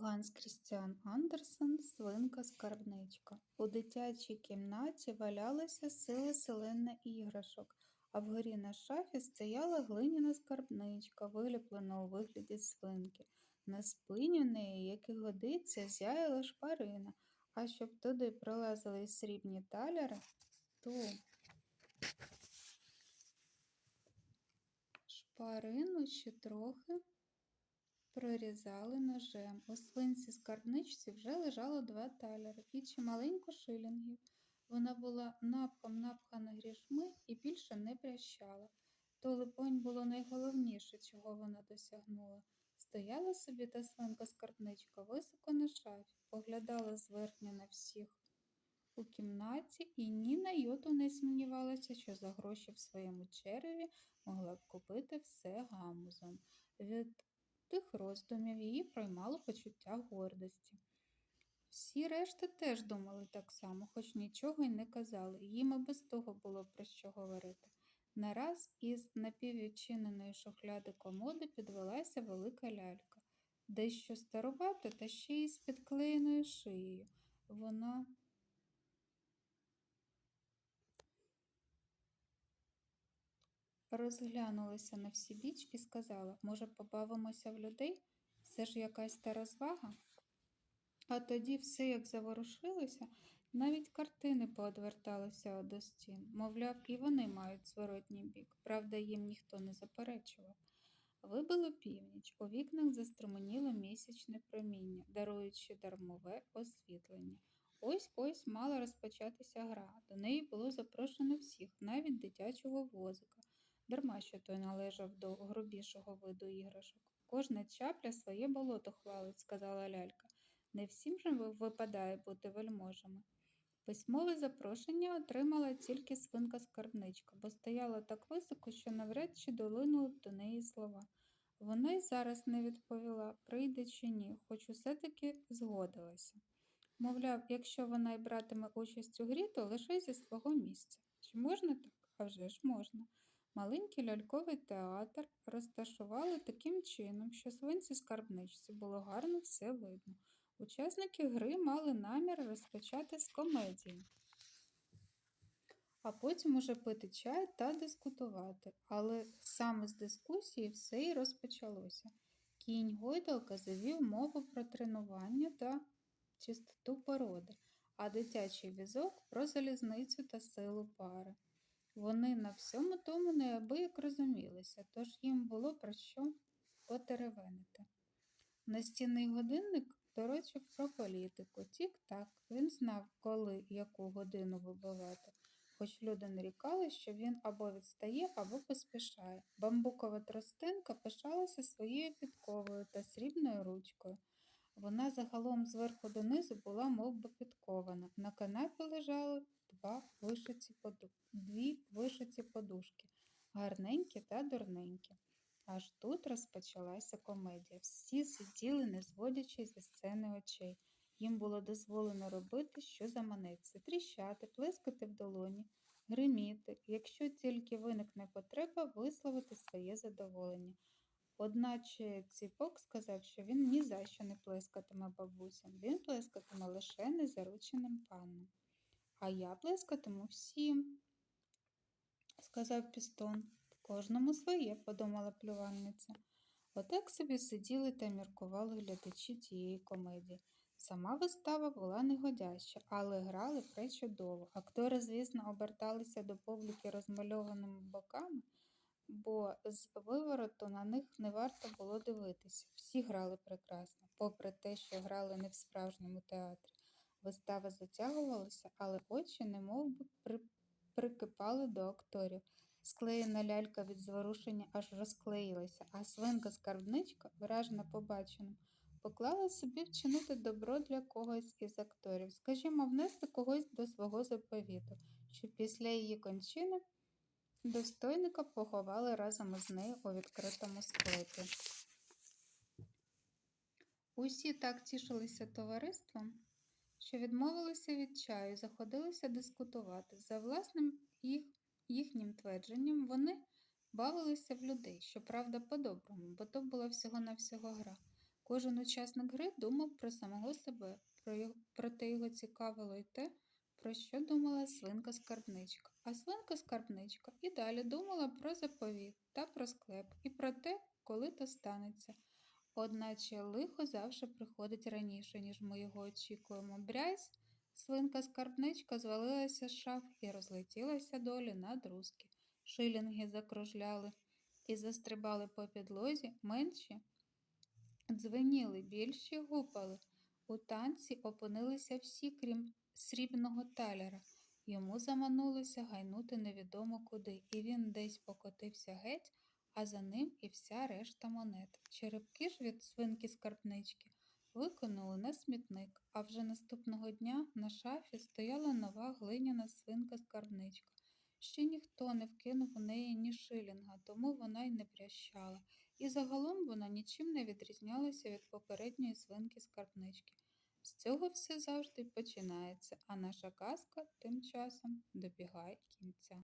Ганс Крістіан Андерсен Свинка скарбничка. У дитячій кімнаті валялися сили селена іграшок, а вгорі на шафі стояла глиняна скарбничка, виліплена у вигляді свинки. На спині неї, як і годиться, зяяла шпарина, а щоб туди пролазили срібні таляри, то шпарину ще трохи прорізали ножем. У свинці скарбничці вже лежало два таляри і чималенько шилінгів. Вона була напхом напхана грішми і більше не прящала. То, либонь, було найголовніше, чого вона досягнула. Стояла собі та свинка скарбничка високо на шафі, поглядала зверхня на всіх у кімнаті і ні на йоту не сумнівалася, що за гроші в своєму череві могла б купити все гамузом. Від тих роздумів її проймало почуття гордості. Всі решта теж думали так само, хоч нічого й не казали, їм і без того було про що говорити. Нараз із напіввідчиненої шухляди комоди підвелася велика лялька, дещо старувата та ще й з підклеєною шиєю. Вона розглянулася на всі біч і сказала, може, побавимося в людей? Це ж якась та розвага? А тоді все як заворушилося, навіть картини поодверталися до стін. Мовляв, і вони мають зворотній бік. Правда, їм ніхто не заперечував. Вибило північ, у вікнах заструменіло місячне проміння, даруючи дармове освітлення. Ось ось мала розпочатися гра. До неї було запрошено всіх, навіть дитячого возика, дарма що той належав до грубішого виду іграшок. Кожна чапля своє болото хвалить, сказала лялька. Не всім же випадає бути вельможами. Письмове запрошення отримала тільки свинка скарбничка, бо стояла так високо, що навряд чи долинули б до неї слова. Вона й зараз не відповіла, прийде чи ні, хоч усе таки згодилася. Мовляв, якщо вона й братиме участь у грі, то лише зі свого місця. Чи можна так? А вже ж можна. Маленький ляльковий театр розташували таким чином, що свинці скарбничці було гарно все видно. Учасники гри мали намір розпочати з комедії, а потім уже пити чай та дискутувати. Але саме з дискусії все і розпочалося. Кінь Гойдалка завів мову про тренування та чистоту породи, а дитячий візок про залізницю та силу пари. Вони на всьому тому неабияк розумілися, тож їм було про що потеревенити. Настінний годинник торочив про політику. Тік-так, він знав, коли яку годину вибивати, хоч люди нарікали, що він або відстає, або поспішає. Бамбукова тростинка пишалася своєю підковою та срібною ручкою. Вона загалом зверху донизу була мов би, підкована. На канапі лежали два вишиті дві вишиті подушки, гарненькі та дурненькі. Аж тут розпочалася комедія. Всі сиділи, не зводячи зі сцени очей. Їм було дозволено робити, що заманеться, тріщати, плескати в долоні, гриміти, якщо тільки виникне потреба висловити своє задоволення. Одначе ціпок сказав, що він ні за що не плескатиме бабусям, він плескатиме лише незарученим панам. А я плескатиму всім, сказав пістон. Кожному своє, подумала плювальниця. Отак собі сиділи та міркували глядачі тієї комедії. Сама вистава була негодяща, але грали пречудово. Актори, звісно, оберталися до публіки розмальованими боками, бо з вивороту на них не варто було дивитися. Всі грали прекрасно, попри те, що грали не в справжньому театрі. Вистава затягувалася, але очі немов би при... прикипали до акторів. Склеєна лялька від зворушення аж розклеїлася, а свинка скарбничка, вражена побаченим, поклала собі вчинити добро для когось із акторів, скажімо, внести когось до свого заповіту, щоб після її кончини достойника поховали разом із нею у відкритому склепі. Усі так тішилися товариством, що відмовилися від чаю, заходилися дискутувати. За власним їх їхнім твердженням вони бавилися в людей, щоправда, по-доброму, бо то була всього-навсього гра. Кожен учасник гри думав про самого себе, про його, проте його цікавило й те, про що думала свинка-скарбничка. А свинка-скарбничка і далі думала про заповіт та про склеп, і про те, коли то станеться. Одначе лихо завжди приходить раніше, ніж ми його очікуємо. Брязь, свинка-скарбничка звалилася з шаф і розлетілася долі на друзки. Шилінги закружляли і застрибали по підлозі, менші дзвеніли, більші гупали. У танці опинилися всі, крім срібного таляра. Йому заманулося гайнути невідомо куди, і він десь покотився геть, а за ним і вся решта монет. Черепки ж від свинки скарбнички викинули на смітник, а вже наступного дня на шафі стояла нова глиняна свинка скарбничка. Ще ніхто не вкинув у неї ні шилінга, тому вона й не прящала. І загалом вона нічим не відрізнялася від попередньої свинки скарбнички. З цього все завжди починається, а наша казка тим часом добігає кінця.